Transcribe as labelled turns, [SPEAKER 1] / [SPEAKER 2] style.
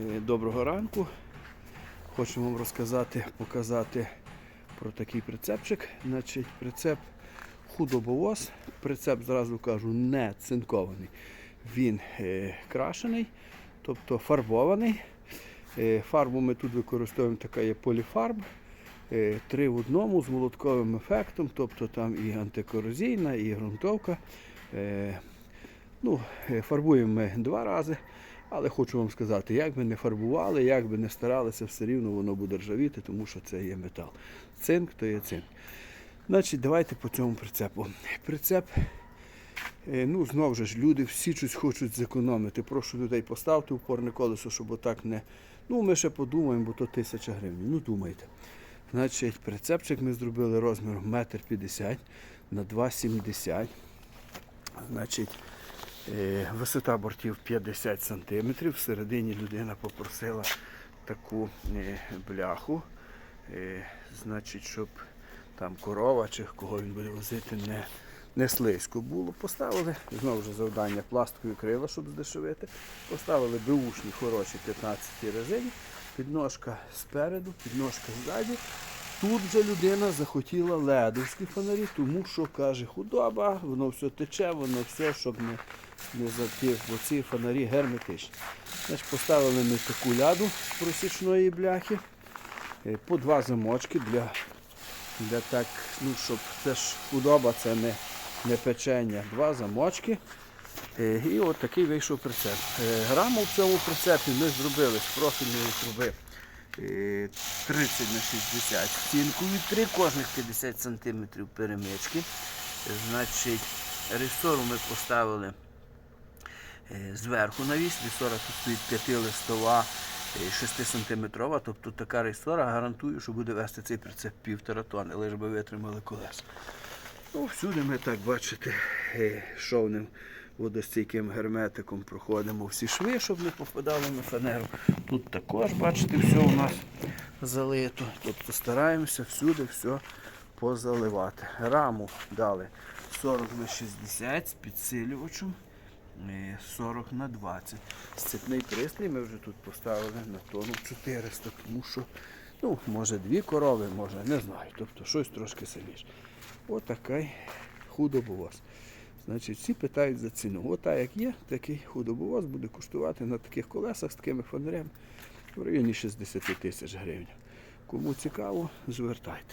[SPEAKER 1] Е, Доброго ранку. Хочемо вам розказати, показати про такий прицепчик. Значить, прицеп худобовоз. Прицеп, зразу кажу, не цинкований. Він е, крашений, тобто фарбований. Е, фарбу ми тут використовуємо така є поліфарб. Е, три в одному з молотковим ефектом, тобто там і антикорозійна, і ґрунтовка. Е, Ну, е, фарбуємо ми два рази, але хочу вам сказати, як би не фарбували, як би не старалися, все рівно воно буде ржавіти, тому що це є метал. Цинк то є цинк. Значить, давайте по цьому прицепу. Прицеп, е, ну знову ж люди всі щось хочуть зекономити. Прошу людей поставте упорне колесо, щоб отак не. Ну, ми ще подумаємо, бо то тисяча гривень. Ну, думайте. Значить, прицепчик ми зробили розміром 1,50 м на 2,70 Значить, Висота бортів 50 см. Всередині людина попросила таку е, бляху, е, значить, щоб там корова чи кого він буде возити, не, не слизько було. Поставили знову ж завдання пластикові крила, щоб здешевити. Поставили беушні хороші 15 резині, підножка спереду, підножка ззаді. Тут же людина захотіла ледовські фонарі, тому що каже, худоба, воно все тече, воно все, щоб не, не затих, бо ці фонарі герметичні. Значить, поставили ми таку ляду просічної бляхи, е, по два замочки для, для так, ну, щоб це ж худоба, це не, не печення. Два замочки. Е, І от такий вийшов прицеп. Е, Раму в цьому прицепі ми зробили з профільної труби 30 на 60 стінкою, 3 кожних 50 см перемички. Значить, ресору ми поставили е, зверху навіс. Ресора тут стоїть 5 листова, 6 сантиметрова, тобто така ресора гарантує, що буде вести цей прицеп півтора тонни, лише би витримали колеса. Ну, всюди ми так бачите, е, шовним водостійким герметиком проходимо всі шви, щоб не попадали на фанеру. Тут також, бачите, все у нас залито. Тобто стараємося всюди все позаливати. Раму дали 40 на 60 з підсилювачем. е, 40 на 20. Сцепний пристрій ми вже тут поставили на тонну 400, тому що, ну, може дві корови, може, не знаю. Тобто щось трошки сильніше. Отакий худобовоз. Значить, всі питають за ціну. Ота як є, такий худобовоз буде коштувати на таких колесах з такими фонарями в районі 60 тисяч гривень. Кому цікаво, звертайтеся.